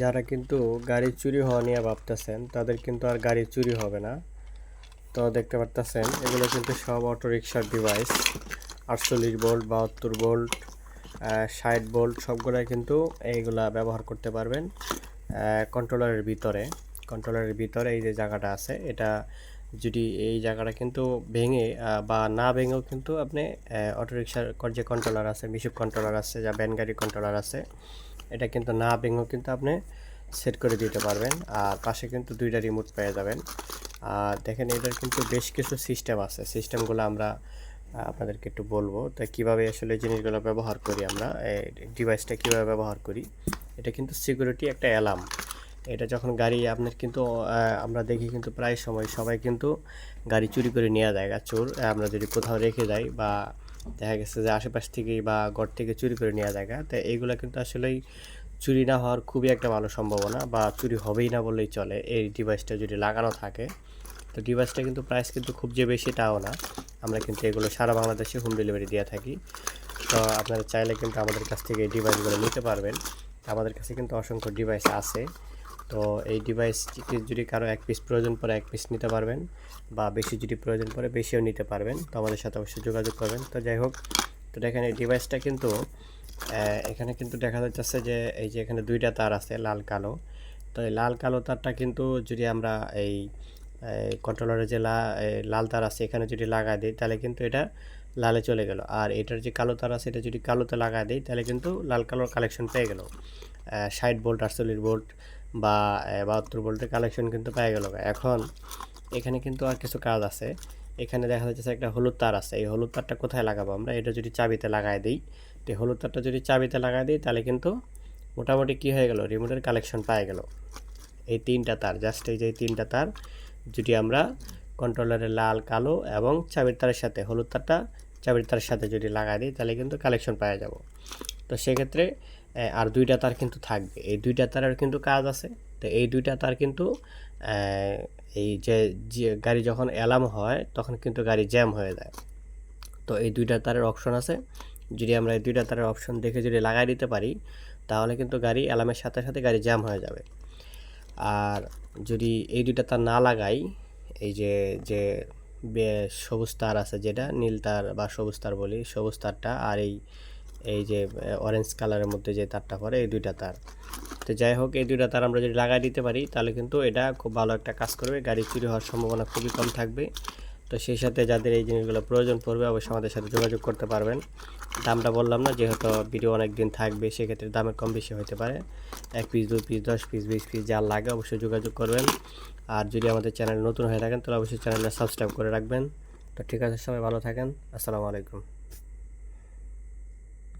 যারা কিন্তু গাড়ি চুরি হওয়া নিয়ে ভাবতেছেন, তাদের কিন্তু আর গাড়ি চুরি হবে না। তো দেখতে পারতেছেন, এগুলো কিন্তু সব অটো রিক্সার ডিভাইস আটচল্লিশ ভোল্ট বাহাত্তর ভোল্ট ষাট ভোল্ট সবগুলাই কিন্তু এইগুলা ব্যবহার করতে পারবেন কন্ট্রোলারের ভিতরে। কন্ট্রোলারের ভিতরে এই যে জায়গাটা আছে, এটা যদি এই জায়গাটা কিন্তু ভেঙে বা না ভেঙেও কিন্তু আপনি অটো রিক্সার যে কন্ট্রোলার আছে, মিশুক কন্ট্রোলার আছে, যা ভ্যান গাড়ি কন্ট্রোলার আছে এটা কিন্তু না ভেঙেও কিন্তু আপনি সেট করে দিতে পারবেন। আর পাশে কিন্তু দুইটা রিমোট পেয়ে যাবেন। আর দেখেন এটার কিন্তু বেশ কিছু সিস্টেম আছে। সিস্টেমগুলো আমরা আপনাদেরকে একটু বলব তো কীভাবে আসলে জিনিসগুলো ব্যবহার করি আমরা ডিভাইসটা কীভাবে ব্যবহার করি। এটা কিন্তু সিকিউরিটি একটা অ্যালার্ম এটা যখন গাড়ি আপনার কিন্তু আমরা দেখি কিন্তু প্রায় সময় সবাই কিন্তু গাড়ি চুরি করে নেওয়া যায়। চোর, আমরা যদি কোথাও রেখে যাই বা দেখা গেছে যে আশেপাশ থেকে বা ঘর থেকে চুরি করে নেওয়া জায়গা। তো এইগুলো কিন্তু আসলেই চুরি না হওয়ার খুবই একটা ভালো সম্ভাবনা বা চুরি হবেই না বললেই চলে এই ডিভাইসটা যদি লাগানো থাকে। তো ডিভাইসটা কিন্তু প্রাইস কিন্তু খুব যে বেশি তাও না। আমরা কিন্তু এগুলো সারা বাংলাদেশে হোম ডেলিভারি দিয়ে থাকি। তো আপনারা চাইলে কিন্তু আমাদের কাছ থেকে এই ডিভাইসগুলো নিতে পারবেন। আমাদের কাছে কিন্তু অসংখ্য ডিভাইস আছে। তো এই ডিভাইস যদি কারও এক পিস প্রয়োজন পড়ে, এক পিস নিতে পারবেন বা বেশি যদি প্রয়োজন পড়ে, বেশিও নিতে পারবেন। তো আমাদের সাথে অবশ্যই যোগাযোগ করবেন। তো যাই হোক, তো দেখেন এই ডিভাইসটা কিন্তু এখানে কিন্তু দেখা যাচ্ছে যে এই যে এখানে দুইটা তার আছে, লাল, কালো। তো এই লাল, কালো তারটা কিন্তু যদি আমরা এই কন্ট্রোলারে যে লাল তার আছে, এখানে যদি লাগাই দিই, তাহলে কিন্তু এটা লালে চলে গেল। আর এটার যে কালো তার আছে, এটা যদি কালোতে লাগাই দিই, তাহলে কিন্তু লাল, কালোর কালেকশন পেয়ে গেল। ষাট ভোল্ট আটচল্লিশ ভোল্ট বা বাহাত্তর ভোল্টের কালেকশন কিন্তু পাওয়া গেল। এখন এখানে কিন্তু আর কিছু কাজ আছে। এখানে দেখা যাচ্ছে একটা হলুদ তার আছে। এই হলুদ তারটা কোথায় লাগাবো আমরা? এটা যদি চাবিতে লাগাই দিই, তো হলুদ তারটা যদি চাবিতে লাগাই দিই, তাহলে কিন্তু মোটামুটি কী হয়ে গেল? রিমোটের কালেকশন পাওয়া গেল। এই তিনটা তার জাস্ট এই যে তিনটা তার, যদি আমরা কন্ট্রোলারের লাল, কালো এবং চাবির তারের সাথে, হলুদ তারটা চাবির তারের সাথে যদি লাগাই দিই, তাহলে কিন্তু কালেকশন পাওয়া যাব। তো সেক্ষেত্রে আর দুইটা তার কিন্তু থাকবে। এই দুইটা তারের কিন্তু কাজ আছে। তো এই দুইটা তার কিন্তু এই যে গাড়ি যখন অ্যালার্ম হয়, তখন কিন্তু গাড়ি জ্যাম হয়ে যায়। তো এই দুইটা তারের অপশন আছে। যদি আমরা এই দুইটা তারের অপশন দেখে যদি লাগাই দিতে পারি, তাহলে কিন্তু গাড়ি অ্যালার্মের সাথে সাথে গাড়ি জ্যাম হয়ে যাবে। আর যদি এই দুইটা তার না লাগাই, এই যে যে সবুজ তার আছে যেটা, নীল তার বা সবুজ তার বলি, সবুজ তারটা আর এই এই যে অরেঞ্জ কালারের মধ্যে যে তারটা পড়ে এই দুইটা তার। তো যাই হোক, এই দুইটা তার আমরা যদি লাগাই দিতে পারি, তাহলে কিন্তু এটা খুব ভালো একটা কাজ করবে। গাড়ি চুরি হওয়ার সম্ভাবনা খুবই কম থাকবে। তো সেই সাথে যাদের এই জিনিসগুলো প্রয়োজন পড়বে, অবশ্যই আমাদের সাথে যোগাযোগ করতে পারবেন। দামটা বললাম না, যেহেতু ভিডিও অনেক দিন থাকবে, সেক্ষেত্রে দামের কম বেশি হতে পারে। এক পিস দুই পিস দশ পিস বিশ পিস যা লাগে অবশ্যই যোগাযোগ করবেন। আর যদি আমাদের চ্যানেল নতুন হয়ে থাকেন, তাহলে অবশ্যই চ্যানেলটা সাবস্ক্রাইব করে রাখবেন। তো ঠিক আছে, সবাই ভালো থাকেন। আসসালামু আলাইকুম।